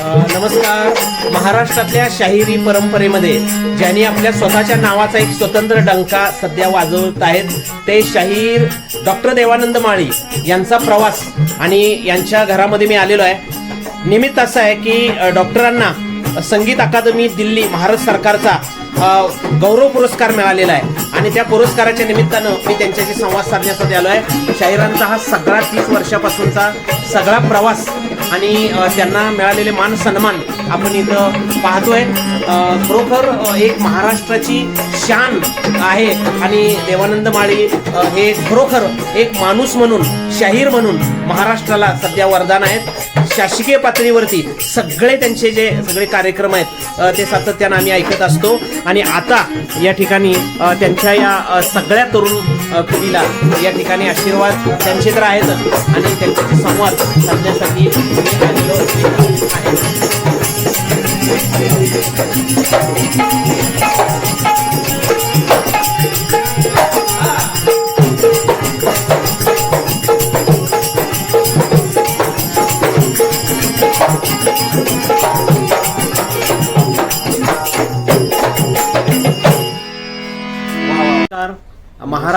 नमस्कार. महाराष्ट्रातल्या शाहिरी परंपरेमध्ये ज्यांनी आपल्या स्वतःच्या नावाचा एक स्वतंत्र डंका सध्या वाजवत आहेत ते शाहीर डॉक्टर देवानंद माळी यांचा प्रवास आणि यांच्या घरामध्ये मी आलेलो आहे. निमित्त असं आहे की डॉक्टरांना संगीत अकादमी दिल्ली महाराष्ट्र सरकारचा गौरव पुरस्कार मिळालेला आहे. आणि त्या पुरस्काराच्या निमित्तानं मी त्यांच्याशी संवाद साधण्यासाठी आलो आहे शाहिरांचा हा सगळा तीस वर्षापासूनचा सगळा प्रवास आणि त्यांना मिळालेले मान सन्मान आपण इथं पाहतोय. खरोखर एक महाराष्ट्राची शान आहे. आणि देवानंद माळी हे खरोखर एक माणूस म्हणून शाहीर म्हणून महाराष्ट्राला सध्या वरदान आहेत. शासकीय पातळीवरती सगळे त्यांचे जे सगळे कार्यक्रम आहेत ते सातत्यानं आम्ही ऐकत असतो. आणि आता या ठिकाणी त्यांच्या या सगळ्या तरुण पिढीला या ठिकाणी आशीर्वाद त्यांचे तर आहेतच आणि त्यांच्याशी संवाद साधण्यासाठी आहे.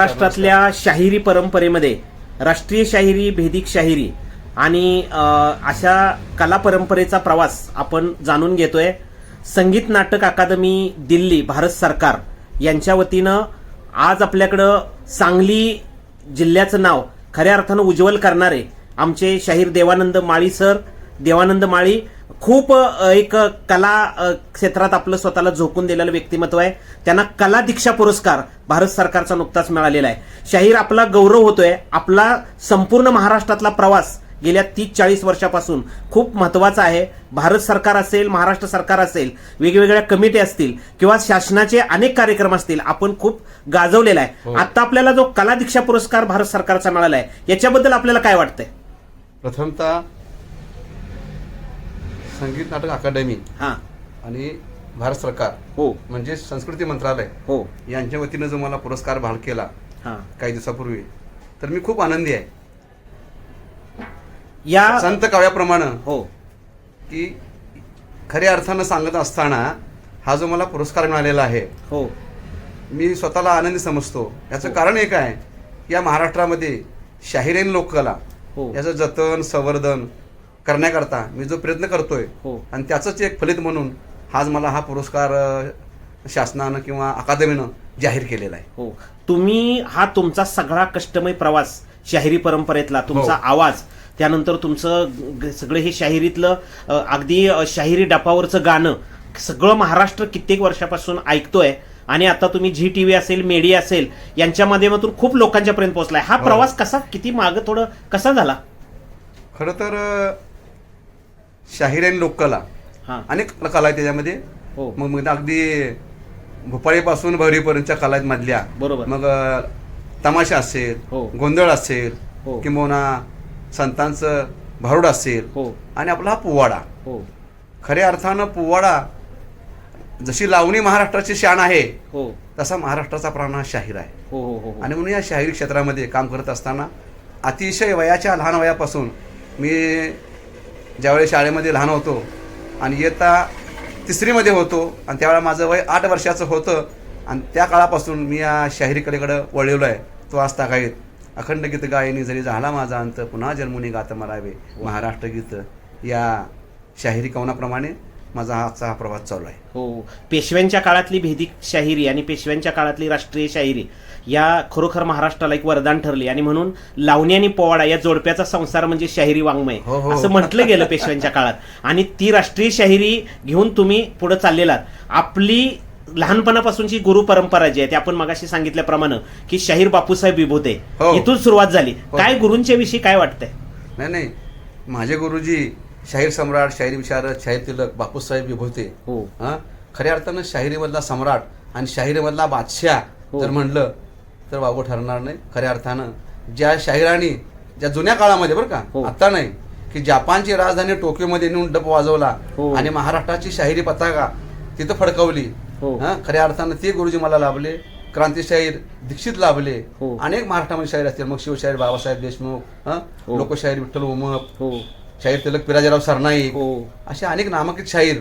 महाराष्ट्रातल्या शाहिरी परंपरेमध्ये राष्ट्रीय शाहिरी भेदिक शाहिरी आणि अशा कला परंपरेचा प्रवास आपण जाणून घेतोय. संगीत नाटक अकादमी दिल्ली भारत सरकार यांच्या वतीनं आज आपल्याकडं सांगली जिल्ह्याचं नाव खऱ्या अर्थानं उज्ज्वल करणारे आमचे शाहीर देवानंद माळी सर देवानंद माळी खूप एक कला क्षेत्रात आपलं स्वतःला झोकून दिलेलं व्यक्तिमत्व आहे. त्यांना कला दीक्षा पुरस्कार भारत सरकारचा नुकताच मिळालेला आहे. शाहीर आपला गौरव होतोय. आपला संपूर्ण महाराष्ट्रातला प्रवास गेल्या तीस चाळीस वर्षापासून खूप महत्त्वाचा आहे. भारत सरकार असेल महाराष्ट्र सरकार असेल वेगवेगळ्या कमिटी असतील किंवा शासनाचे अनेक कार्यक्रम असतील आपण खूप गाजवलेला आहे. आता आपल्याला जो कला दीक्षा पुरस्कार भारत सरकारचा मिळाला आहे याच्याबद्दल आपल्याला काय वाटतंय? प्रथमतः संगीत नाटक अकादमी हा. आणि भारत सरकार हो. म्हणजे संस्कृती मंत्रालय हो. यांच्या वतीनं जो मला पुरस्कार बहाल केला हा. काही दिवसापूर्वी तर मी खूप आनंदी आहे. या संत काव्याप्रमाणे हो. की खऱ्या अर्थानं सांगत असताना हा जो मला पुरस्कार मिळालेला आहे हो. मी स्वतःला आनंदी समजतो. याचं कारण एक आहे की या महाराष्ट्रामध्ये शाहिरेन लोककला हो. याचं जतन संवर्धन करण्याकरता मी जो प्रयत्न करतोय हो. आणि त्याचंच एक फलित म्हणून आज मला हा पुरस्कार शासनानं किंवा अकादमीनं जाहीर केलेला आहे. हो. तुम्ही हा तुमचा सगळा कष्टमय प्रवास शाहिरी परंपरेतला तुमचा हो. आवाज त्यानंतर तुमचं सगळं हे शाहिरीतलं अगदी शाहिरी डपावरचं गाणं सगळं महाराष्ट्र कित्येक वर्षापासून ऐकतोय आणि आता तुम्ही झी टीव्ही असेल मीडिया असेल यांच्या माध्यमातून खूप लोकांच्या पर्यंत पोहोचलाय. हा हो. प्रवास कसा किती माग थोडं कसा झाला? खरं तर अ, शाहिरेन लोककला. हा. अनेक कला आहेत त्याच्यामध्ये. हो. मग मग अगदी भोपाळीपासून भैरीपर्यंतच्या कला आहेत मधल्या. बरोबर. मग अ, तमाशा असेल हो. गोंधळ असेल हो. किंबहुना संतांचं भारुड असेल हो. आणि आपला हा पोवाडा. हो. खऱ्या अर्थानं पोवाडा जशी लावणी महाराष्ट्राची शान आहे हो. तसा महाराष्ट्राचा प्राण हा शाहीर आहे. हो हो हो. आणि म्हणून या शाहिरी क्षेत्रामध्ये काम करत असताना अतिशय वयाच्या लहान वयापासून मी ज्यावेळी शाळेमध्ये लहान होतो आणि इयत्ता तिसरीमध्ये होतो आणि त्यावेळेला माझं वय आठ वर्षाचं होतं आणि त्या काळापासून मी या शाहिरी कलेकडं वळलेलो आहे. तो आज गायत अखंड गीत गायनी जरी झाला माझा अंत पुन्हा जन्मुनी गात मरावे. महाराष्ट्र गीत या शाहिरी कवनाप्रमाणे माझा हा आजचा हा प्रवास चालू आहे. हो. पेशव्यांच्या काळातली भेदिक शाहिरी आणि पेशव्यांच्या काळातली राष्ट्रीय शाहिरी या खरोखर महाराष्ट्राला एक वरदान ठरली. आणि म्हणून लावणी आणि पोवाडा या जोडप्याचा संसार म्हणजे शाहिरी वाङ्मय. हो, हो. असं म्हटलं गेलं पेशव्यांच्या काळात. आणि ती राष्ट्रीय शाहिरी घेऊन तुम्ही पुढे चाललेलात. आपली लहानपणापासूनची गुरु परंपरा जी आहे ती आपण मगाशी सांगितल्याप्रमाणे की शाहीर बापूसाहेब विभूते. हो. इथून सुरुवात झाली. काय गुरूंच्या विषयी काय वाटतंय? नाही नाही. माझे गुरुजी शाहीर सम्राट शाहीर विशारद शाहीर तिलक बापूसाहेब विभूते हो हा खऱ्या अर्थानं शाहिरीमधला सम्राट आणि शाहिरीमधला बादशाह हो. जर म्हणलं तर वावगं ठरणार नाही खऱ्या अर्थानं ज्या शाहिरांनी ज्या जुन्या काळामध्ये बरं हो. का आता नाही की जपानची राजधानी टोकियोमध्ये नेऊन डप वाजवला हो. आणि महाराष्ट्राची शाहिरी पताका तिथं फडकवली हो. हा खऱ्या अर्थानं ते गुरुजी मला लाभले क्रांती शाहीर दीक्षित लाभले हो. अनेक महाराष्ट्रामध्ये शाहीर असतील मग शिवशाहीर बाबासाहेब देशमुख हा हो. लोकशाहीर विठ्ठल उमप हो शाहीर तिलक पिराजीराव सरनाईक हो. असे अनेक नामांकित शाहीर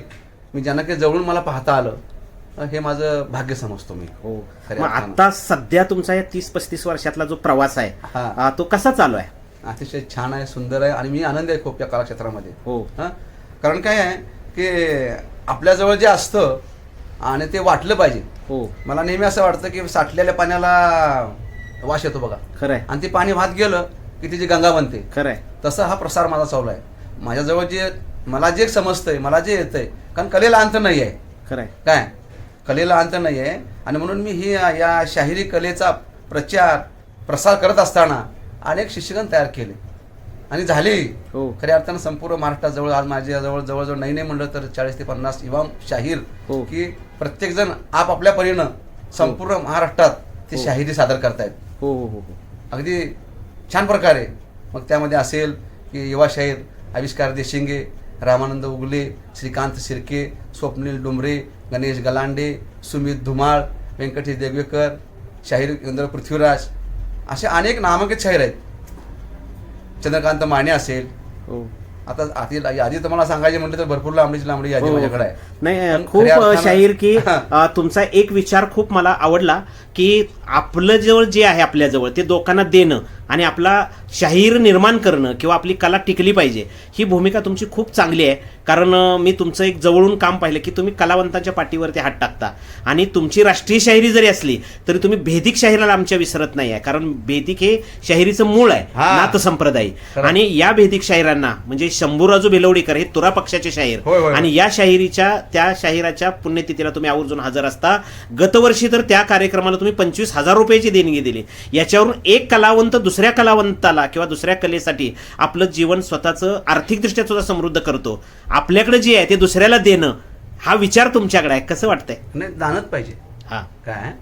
मी ज्यांना काही जवळून मला पाहता आलं हे माझं भाग्य समजतो मी. हो. आता सध्या तुमचा या तीस पस्तीस वर्षातला जो प्रवास आहे हा. तो कसा चालू आहे? अतिशय छान आहे सुंदर आहे आणि मी आनंदी आहे खूप या कलाक्षेत्रामध्ये. हो. हं? कारण काय आहे की आपल्याजवळ जे असतं आणि ते वाटलं पाहिजे हो. मला नेहमी असं वाटतं की साठलेल्या पाण्याला वास येतो बघा. खरंय आणि ते पाणी वाहत गेलं की तिची गंगा बनते खरंय तसा हा प्रसार माझा चालू आहे. माझ्याजवळ जे मला जे समजतंय मला जे येतंय कारण कलेला अंत नाही आहे खरंय. काय? कलेला अंत नाही आहे आणि म्हणून मी ही या शाहिरी कलेचा प्रचार प्रसार करत असताना अनेक शिक्षकगण तयार केले. आणि झाले. हो. खऱ्या अर्थानं संपूर्ण महाराष्ट्राजवळ आज माझ्याजवळ जवळजवळ नाही नाही म्हणलं तर चाळीस ते पन्नास इमाम शाहीर हो. की प्रत्येकजण आपापल्या परीनं संपूर्ण महाराष्ट्रात ते हो. शाहिरी सादर करतायत. हो हो हो हो. अगदी छान प्रकारे. मग त्यामध्ये असेल की युवा शाहीर आविष्कार देशिंगे रामानंद उगले श्रीकांत शिर्के स्वप्नील डोंबरे गणेश गलांडे सुमित धुमाळ व्यंकटेश देगवेकर शाहीर इंद्र पृथ्वीराज असे अनेक नामांकित शाहीर आहेत. चंद्रकांत माने असेल. हो. आता आधी यादी तुम्हाला सांगायचे म्हटलं तर भरपूर लांबडीची लांबडी यादी हो. माझ्याकडे आहे. नाही खूप शाहीर की तुमचा एक विचार खूप मला आवडला की आपलं जवळ जे आहे आपल्याजवळ ते लोकांना देणं आणि आपला शाहीर निर्माण करणं किंवा आपली कला टिकली पाहिजे ही भूमिका तुमची खूप चांगली आहे. कारण मी तुमचं एक जवळून काम पाहिलं की तुम्ही कलावंतांच्या पाठीवरती हात टाकता. आणि तुमची राष्ट्रीय शाहिरी जरी असली तरी तुम्ही भेदिक शाहिराला आमच्या विसरत नाही आहे. कारण भेदिक हे शाहिरीचं मूळ आहे. नाथ संप्रदायी. आणि या भेदिक शाहिरांना म्हणजे शंभूराजू बेलवडीकर हे तुरा पक्षाचे शाहीर. आणि या शाहिरीच्या त्या शाहिराच्या पुण्यतिथीला तुम्ही आवर्जून हजर असता. गतवर्षी तर त्या कार्यक्रमाला तुम्ही पंचवीस हजार रुपयाची देणगी दिली. याच्यावरून एक कलावंत दुसऱ्या कलावंताला किंवा दुसऱ्या कलेसाठी आपलं जीवन स्वतःचं आर्थिकदृष्ट्या सुद्धा समृद्ध करतो. आपल्याकडे जे आहे ते दुसऱ्याला देणं हा विचार तुमच्याकडे आहे. कसं वाटतंय? नाही जाणत पाहिजे. हा. काय?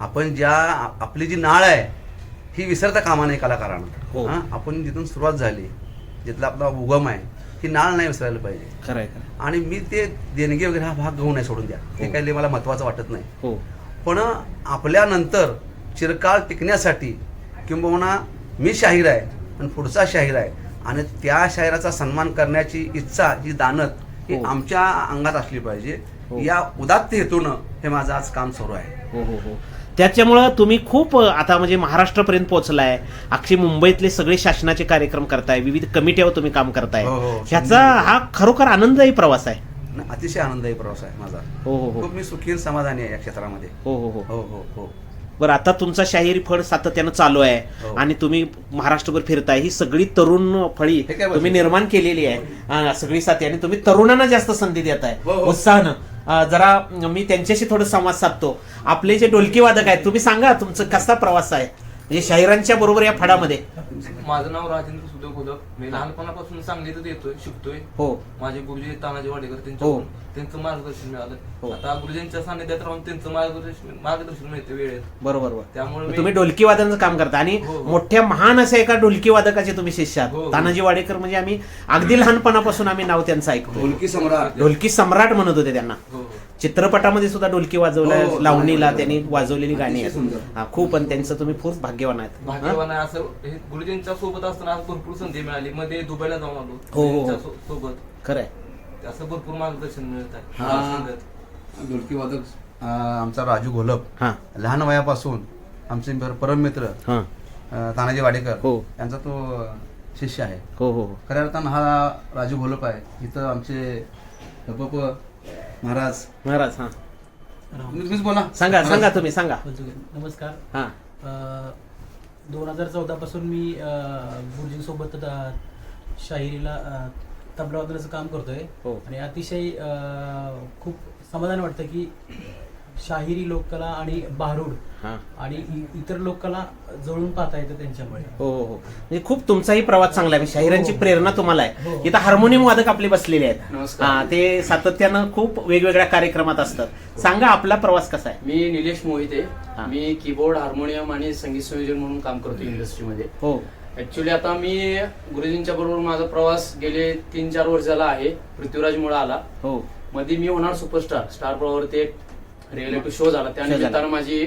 आपण ज्या आपली जी नाळ आहे ही विसरता कामा नाही. कलाकारांना. हां. आपण जिथून सुरुवात झाली जिथला आपला उगम आहे ही नाळ नाही विसरायला पाहिजे. खरंय खरंय. आणि मी ते देणगी वगैरे हा भाग घेऊ नये सोडून द्या. हो. हे. काही लय मला महत्वाचं वाटत नाही. हो. पण आपल्यानंतर चिरकाळ टिकण्यासाठी किंबहुना मी शाहीर आहे आणि पुढचा शाहीर आहे. आणि त्या शाहिराचा सन्मान करण्याची इच्छा जी दानत ही हो. आमच्या अंगात असली पाहिजे. हो. या उदात्त हेतूनं हे माझं आज काम सुरू आहे. हो हो हो. त्याच्यामुळं तुम्ही खूप आता म्हणजे महाराष्ट्रापर्यंत पोहोचलाय. अक्षय मुंबईतले सगळे शासनाचे कार्यक्रम करताय. विविध कमिट्यावर तुम्ही काम करताय. हो, हो. ह्याचा हा खरोखर आनंददायी प्रवास आहे. अतिशय आनंददायी प्रवास आहे माझा. हो हो हो. खूप मी सुखी समाधानी आहे या क्षेत्रामध्ये. हो हो. हो हो हो. बरं आता तुमचा शाहिरी फळ सातत्यानं चालू आहे हो. आणि तुम्ही महाराष्ट्रभर फिरताय. ही सगळी तरुण फळी तुम्ही? निर्माण केलेली आहे. सगळी साथी. आणि तुम्ही तरुणांना जास्त संधी देत आहे. हो, हो. उत्साहानं. जरा मी त्यांच्याशी थोडं संवाद साधतो. आपले जे ढोलकी वादक आहेत तुम्ही सांगा तुमचं कसा प्रवास आहे? म्हणजे शाहिरांच्या बरोबर या फडामध्ये. माझं नाव राजेंद्र सुदेव खोदक मी लहानपणापासून सांगलीतच येतोय शिकतोय. हो. माझे गुरुजी तानाजी वाडेकर हो. त्यांच्याकडून त्यांचं मार्गदर्शन हो. मिळालं आता गुरुजींच्या सानिध्यात राहून त्यांचं मार्गदर्शन मार्गदर्शन मिळते वेळेत. बरोबर त्यामुळे तुम्ही ढोलकी वादनाचं काम करता आणि हो, हो. मोठ्या महान असे एका ढोलकी वादकाचे तुम्ही शिष्य हो, आहात. हो. तानाजी वाडेकर म्हणजे आम्ही अगदी लहानपणापासून आम्ही नाव त्यांचं ऐकतो ढोलकी सम्राट. ढोलकी सम्राट म्हणत होते त्यांना. हो हो. चित्रपटामध्ये सुद्धा ढोलकी वाजवल्या हो, हो. लावणीला त्यांनी वाजवलेली गाणी आहेत सुंदर. हा, खूप आणि त्यांचं तुम्ही खूप भाग्यवान आहेत हा? भाग्यवान आहे असं हे गुरुजींच्या सोबत असताना आज भरपूर संधी मिळाली मध्ये दुबईला जाऊन आलो हो, हो. सो- सोबत खरंय असं भरपूर मार्गदर्शन मिळत आहे हा. मला सांगत. ढोलकी वादक अं, आमचा राजू घोलप हा लहान वयापासून आमचे पर- परममित्र हा अं, तानाजी वाडेकर हो. यांचा तो अं, शिष्य आहे हो हो हो खऱ्या अर्थानं हा राजू घोलप आहे इथं आमचे हपप महाराज. महाराज हा. तुम्ही- तुम्हीच बोला. सांगा. सांगा तुम्ही सांगा. नमस्कार. हा. दोन हजार चौदापासून मी अ, गुरुजींसोबत शाहिरीला तबला वादनाचं काम करतोय. हो. आणि अतिशय अ, खूप समाधान वाटतं की शाहिरी लोककला आणि भारूड हा. आणि इ- इतर लोककला जवळून पाहता येतं त्यांच्यामुळे. हो हो हो. म्हणजे खूप तुमचाही प्रवास चांगला आहे. शाहिरांची हो. प्रेरणा तुम्हाला आहे. हो. इथं हार्मोनियम वादक आपले बसलेले आहेत. नमस्कार. हा ते सातत्यानं खूप वेगवेगळ्या कार्यक्रमात असतात. सांगा आपला प्रवास कसा आहे? मी निलेश मोहिते. हा. मी कीबोर्ड हार्मोनियम आणि संगीत संयोजन म्हणून काम करतो इंडस्ट्रीमध्ये हो. ऍक्च्युली आता मी गुरुजींच्या बरोबर माझा प्रवास गेले तीन चार वर्ष झाला आहे. पृथ्वीराज मुळे आला. हो. मध्ये मी होणार सुपरस्टार स्टार प्रॉवरती एक रिअलिटी शो झाला त्या Show झाला. निमित्तानं माझी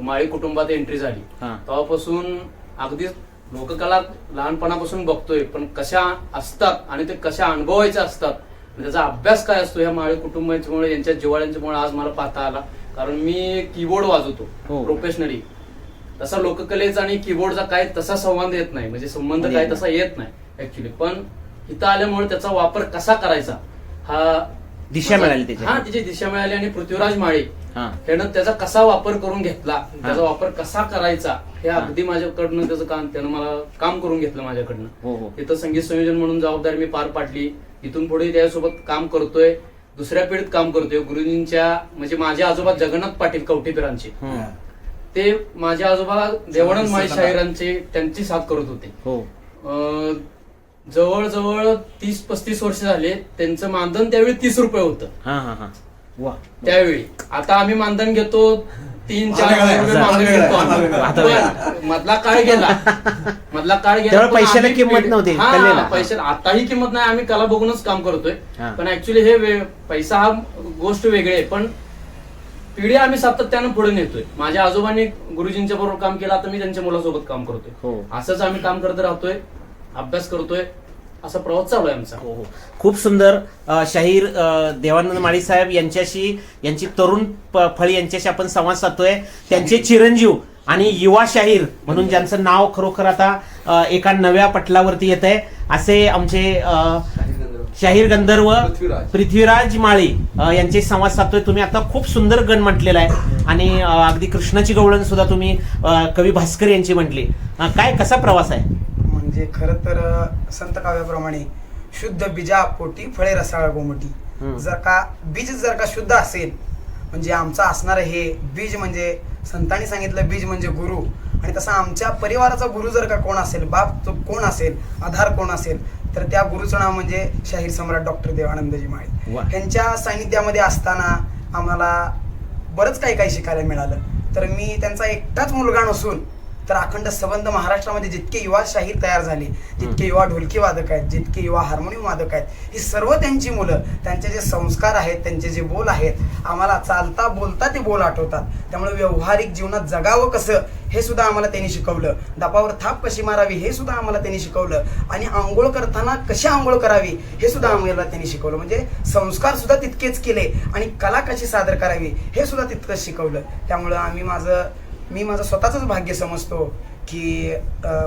माळी कुटुंबात एंट्री झाली हा. तेव्हापासून अगदी लोककला लहानपणापासून बघतोय पण कशा असतात आणि ते कशा अनुभवायच्या असतात आणि त्याचा अभ्यास काय असतो ह्या माळी कुटुंबांच्यामुळे यांच्या जिवाळ्यांच्यामुळे आज मला पाहता आला कारण मी कीबोर्ड हो. वाजवतो प्रोफेशनली तसा लोककलेचा आणि कीबोर्डचा काय तसा संबंध येत नाही म्हणजे संबंध काय तसा येत नाही ऍक्च्युली पण इथं आल्यामुळे त्याचा वापर कसा करायचा हा दिशा मिळाली त्याची. हा तिची दिशा मिळाली आणि पृथ्वीराज माळी हा. त्यानं त्याचा कसा वापर करून घेतला त्याचा वापर कसा करायचा हे अगदी माझ्याकडनं त्याचं काम त्यानं मला काम करून घेतलं माझ्याकडनं. हो हो. इथं संगीत संयोजन म्हणून जबाबदारी मी पार पाडली. इथून पुढे त्यासोबत काम करतोय दुसऱ्या पिढीत काम करतोय. गुरुजींच्या म्हणजे माझे आजोबा जगन्नाथ पाटील कवठेकरांचे. हम्म. ते माझे आजोबा देवानंद माळी शाहिरांचे त्यांची साथ करत होते. हो. अं, जवळजवळ तीस पस्तीस वर्ष झाले त्यांचं मानधन त्यावेळी तीस रुपये होतं. हा हा हा. वा. त्यावेळी. आता आम्ही मानधन घेतो तीन चार आता हजार रुपये मानधन घेतो आम्ही. आता पण मधला काळ गेला. मधला काळ गेला तेव्हा पण पैशाला आम्ही किंमत पिढी- नव्हती, हा, कलेला. पैशाला आताही किंमत नाही आम्ही कला बघूनच काम करतोय. हा. पण ऍक्च्युली हे वे- पैसा हा गोष्ट वेगळी आहे. पण पिढी आम्ही सातत्यानं पुढे नेतोय. माझ्या आजोबांनी गुरुजींच्या बरोबर काम केलं आता मी त्यांच्या मुलासोबत काम हो. करतोय असंच आम्ही काम करत राहतोय. अभ्यास करतोय असा प्रवास चालू आहे आमचा. हो, हो. खूप सुंदर अ, शाहीर अ, देवानंद माळी साहेब यांच्याशी यांची तरुण प- फळी यांच्याशी आपण संवाद साधतोय. त्यांचे चिरंजीव आणि युवा शाहीर म्हणून ज्यांचं नाव खरोखर आता अ, एका नव्या पटलावरती येत आहे असे आमचे अ, शाहीर गंधर्व पृथ्वीराज. पृथ्वीराज माळी अ, यांचे संवाद साधतोय. तुम्ही आता खूप सुंदर गण म्हटलेला आहे. आणि अ, अगदी कृष्णाची गवळण सुद्धा तुम्ही अ, कवी भास्कर यांची म्हटली. अ, काय कसा प्रवास आहे? म्हणजे खरं तर संत काव्याप्रमाणे शुद्ध बीजा पोटी फळे रसाळ गोमटी. जर का बीज जर का शुद्ध असेल म्हणजे आमचं असणार हे बीज म्हणजे संतांनी सांगितलं बीज म्हणजे गुरु आणि तसा आमच्या परिवाराचा गुरु जर का कोण असेल बाप तो कोण असेल आधार कोण असेल तर त्या गुरुचं नाव म्हणजे शाहीर सम्राट डॉक्टर देवानंदजी माळी वा. यांच्या सानिध्यामध्ये असताना आम्हाला बरंच काही काही शिकायला मिळालं तर मी त्यांचा एकटाच मुलगा नसून तर अखंड संबंध महाराष्ट्रामध्ये जितके युवा शाहीर तयार झाले जितके युवा ढोलकी वादक आहेत जितके युवा हार्मोनियम वादक आहेत ही सर्व त्यांची मुलं त्यांचे जे संस्कार आहेत त्यांचे जे बोल आहेत आम्हाला चालता बोलता ते बोल आठवतात. त्यामुळे व्यावहारिक जीवनात जगावं कसं हे सुद्धा आम्हाला त्यांनी शिकवलं. दापावर थाप कशी मारावी हे सुद्धा आम्हाला त्यांनी शिकवलं. आणि आंघोळ करताना कशी आंघोळ करावी हे सुद्धा आम्हाला त्यांनी शिकवलं. म्हणजे संस्कार सुद्धा तितकेच केले आणि कला कशी सादर करावी हे सुद्धा तितकंच शिकवलं. त्यामुळं आम्ही माझं मी माझं स्वतःच भाग्य समजतो की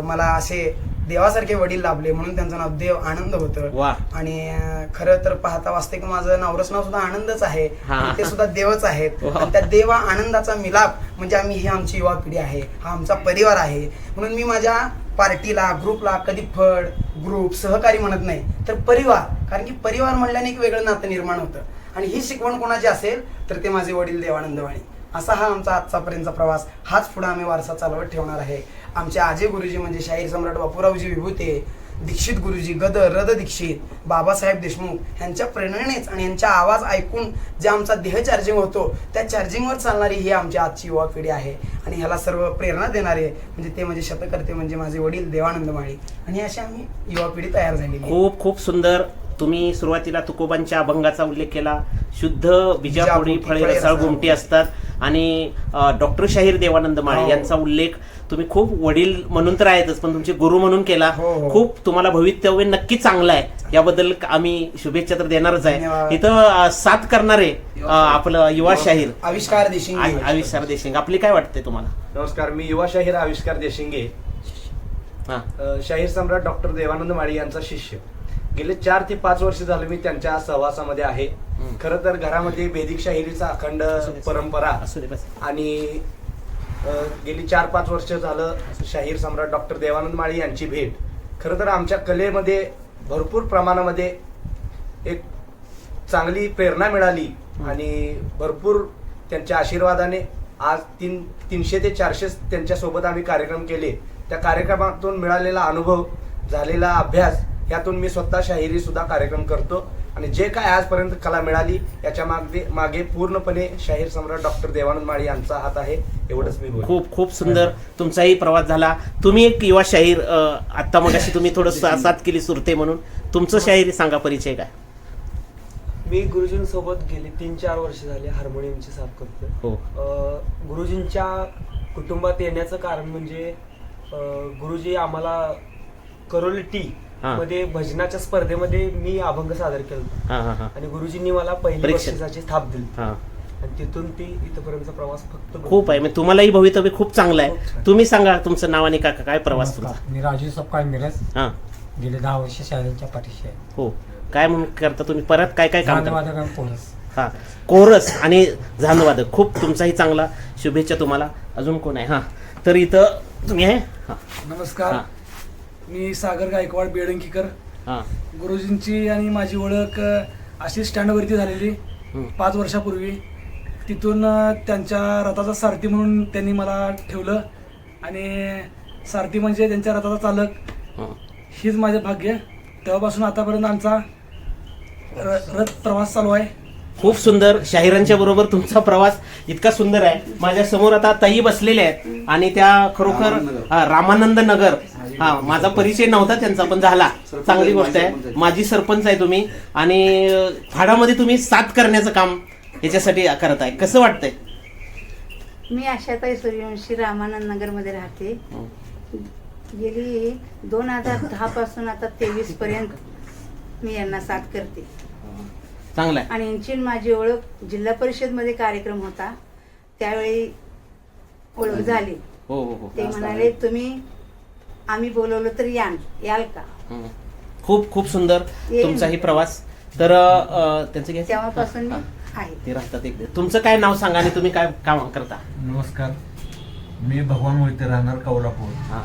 मला असे देवासारखे वडील लाभले म्हणून त्यांचं नाव देव आनंद होतं. आणि खरं तर पाहता वाचते की माझं नावरस नाव सुद्धा आनंदच आहे. ते सुद्धा देवच आहेत. त्या देवा आनंदाचा मिलाप म्हणजे आम्ही ही आमची युवा पिढी आहे. हा आमचा परिवार आहे. म्हणून मी माझ्या पार्टीला ग्रुपला कधी फळ ग्रुप सहकारी म्हणत नाही तर परिवार. कारण की परिवार म्हणल्याने एक वेगळं नातं निर्माण होतं. आणि ही शिकवण कोणाची असेल तर ते माझे वडील देवानंदवाणी. असा हा आमचा आजचापर्यंतचा प्रवास. हाच पुढे आम्ही वारसा चालवत ठेवणार आहे. आमचे आजे गुरुजी म्हणजे शाहीर सम्राट बापूरावजी विभूते दीक्षित गुरुजी गदर रद दीक्षित बाबासाहेब देशमुख यांच्या प्रेरणेनेच आणि यांच्या आवाज ऐकून जे आमचा देह चार्जिंग होतो त्या चार्जिंगवर चालणारी ही आमची आजची युवा पिढी आहे. आणि ह्याला सर्व प्रेरणा देणारे म्हणजे ते म्हणजे शतकर्ते म्हणजे माझे वडील देवानंद माळी. आणि अशी आम्ही युवा पिढी तयार आहे. खूप खूप सुंदर. तुम्ही सुरुवातीला तुकोबांच्या अभंगाचा उल्लेख केला. शुद्ध बिजापोटी, फळे रसाळ गुमटी असतात. आणि डॉक्टर शाहीर देवानंद माळे हो. यांचा उल्लेख तुम्ही खूप वडील म्हणून तर आहेतच पण तुमचे गुरु म्हणून केला. हो, हो. खूप तुम्हाला भवितव्य नक्की चांगलं आहे. याबद्दल आम्ही शुभेच्छा तर देणारच आहे. इथं साथ करणारे आपलं युवा शाहीर. आविष्कार देशिंगे. आविष्कार देशिंग. आपली काय वाटते तुम्हाला? नमस्कार मी युवा शाहीर आविष्कार देशिंगे. हा. शाहीर सम्राट डॉक्टर देवानंद माळी यांचा शिष्य. गेले चार ते पाच वर्ष झालं मी त्यांच्या सहवासामध्ये आहे. खरं तर घरामध्ये वेदिक शाहिरीचा अखंड परंपरा आणि गेली चार पाच वर्ष झालं शाहीर सम्राट डॉक्टर देवानंद माळी यांची भेट. खरं तर आमच्या कलेमध्ये भरपूर प्रमाणामध्ये एक चांगली प्रेरणा मिळाली आणि भरपूर त्यांच्या आशीर्वादाने आज तीन तीनशे ते चारशे त्यांच्यासोबत आम्ही कार्यक्रम केले. त्या कार्यक्रमातून मिळालेला अनुभव झालेला अभ्यास यातून मी स्वतः शाहिरी सुद्धा कार्यक्रम करतो. आणि जे काय आजपर्यंत कला मिळाली याच्या मागे मागे पूर्णपणे शाहीर सम्राट डॉक्टर देवानंद माळी यांचा हात आहे एवढंच मी खूप खूप सुंदर तुमचाही प्रवास झाला. तुम्ही एक युवा शाहीर अ, आता मग तुम्ही थोडं साथ केली सुरते म्हणून. तुमचं शाहिरी सांगा परिचय काय? मी गुरुजींसोबत गेली तीन चार वर्ष झाली हार्मोनियमची साथ करतोय. हो. गुरुजींच्या कुटुंबात येण्याचं कारण म्हणजे गुरुजी आम्हाला करोली टी हा. मध्ये भजनाच्या स्पर्धेमध्ये मी अभंग सादर केला हा हा हा. आणि गुरुजींनी मला पहिली परीक्षा. बक्षिसाची थाप दिली. हा. आणि तिथून ती इथपर्यंतचा प्रवास फक्त खूप आहे. मग तुम्हालाही भवितव्य खूप चांगलं खूप आहे छान. तुम्ही सांगा तुमचं नाव आणि काका काय प्रवास तुमचा? नमस्कार. मी राजू सपकाळ मिरज. हा. गेले दहा वर्ष शाळेच्या पाठीशी आहे. हो. काय म्हणून करता तुम्ही? परत काय काय काम करता? आणि हा. कोरस आणि झांजवादक खूप तुमचाही चांगला शुभेच्छा तुम्हाला. अजून कोण आहे? हा. तर इथं तुम्ही आहे? हा. नमस्कार. हा. मी सागर गायकवाड बेडंकीकर हा. गुरुजींची आणि माझी ओळख अ, अशी स्टँडवरती झालेली. पाच वर्षापूर्वी. तिथून अ, त्यांच्या रथाचा सारथी म्हणून त्यांनी मला ठेवलं. आणि सारथी म्हणजे त्यांच्या रथाचा चालक. हं. हीच माझे भाग्य. तेव्हापासून आतापर्यंत आमचा र- रथ प्रवास चालू आहे. खूप सुंदर. शाहिरांच्या बरोबर तुमचा प्रवास इतका सुंदर आहे. माझ्यासमोर आता ताई बसलेल्या आहेत. आणि त्या खरोखर हा, रामानंद नगर. हा माझा परिचय नव्हता त्यांचा पण झाला. चांगली गोष्ट आहे. माझी सरपंच आहे तुम्ही आणि फाडामध्ये तुम्ही साथ करण्याचं काम याच्यासाठी करत आहे कसं वाटतंय? मी आशाताई सूर्यवंशी रामानंद नगरमध्ये राहते गेली दोन हजार दहा पासून आता तेवीस पर्यंत मी यांना साथ करते. चांगलं आहे. आणि यांची माझी ओळख जिल्हा परिषदमध्ये कार्यक्रम होता. त्यावेळी ओळख झाली. हो हो हो. ते म्हणाले तुम्ही आम्ही बोलवलं तर याल याल का. खूप खूप सुंदर. तुमचाही प्रवास. तर त्यांचं काय तेव्हापासून मी हा. आहे. ते राहतात एक तुमचं काय नाव सांगा आणि तुम्ही काय काम करता? नमस्कार. मी भगवान मोहिते राहणार कौलापूर. हा.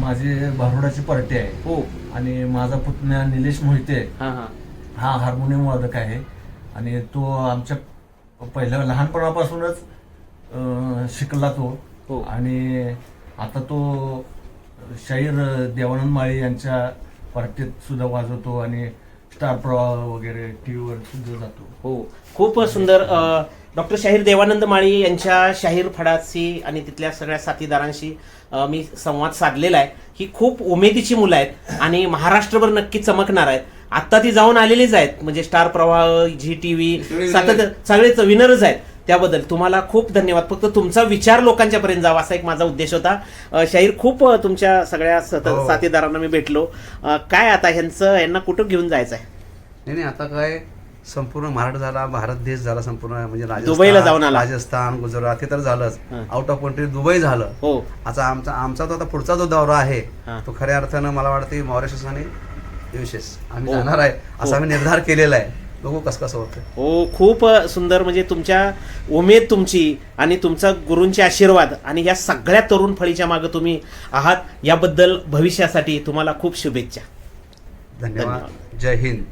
माझी भारुडाची पार्टी आहे. हो. आणि माझा पुतण्या निलेश मोहिते. हा हा. हा हार्मोनियम वादक आहे. आणि तो आमच्या पहिल्या लहानपणापासूनच शिकला तो. हो. आणि आता तो शाहीर देवानंद माळी यांच्या पार्टीत सुद्धा वाजवतो आणि स्टार प्रवाह वगैरे टी व्हीवर सुद्धा जातो. हो खूप सुंदर डॉक्टर शाहीर देवानंद माळी यांच्या शाहीर फडाशी आणि तिथल्या सगळ्या साथीदारांशी मी संवाद साधलेला आहे. ही खूप उमेदीची मुलं आहेत आणि महाराष्ट्रभर नक्की चमकणार आहेत. आत्ता ती जाऊन आलेलीच आहेत म्हणजे स्टार प्रवाह झी टी व्ही सातत्य सगळेच विनरच आहेत. त्याबद्दल तुम्हाला खूप धन्यवाद फक्त तुमचा विचार लोकांच्या पर्यंत जावा असा एक माझा उद्देश होता शाहीर खूप तुमच्या सगळ्या हो. साथीदारांना मी भेटलो काय आता ह्यांचं यांना कुठं घेऊन जायचं आहे नाही नाही आता काय संपूर्ण महाराष्ट्र झाला भारत देश झाला संपूर्ण म्हणजे दुबईला जाऊन आला. राजस्थान गुजरात हे तर झालंच. आउट ऑफ कंट्री दुबई झालं हो आता आमचा आमचा तो आता पुढचा जो दौरा आहे. तो खऱ्या अर्थानं मला वाटतं मॉरिशस आणि युशेस आम्ही हो. जाणार आहे हो. असा आम्ही निर्धार केलेला आहे बघू कसं कसं होतं हो खूप सुंदर म्हणजे तुमच्या उमेद तुमची आणि तुमचा गुरूंचे आशीर्वाद आणि या सगळ्या तरुण फळीच्या मागे तुम्ही आहात. याबद्दल भविष्यासाठी तुम्हाला खूप शुभेच्छा. धन्यवाद. जय हिंद.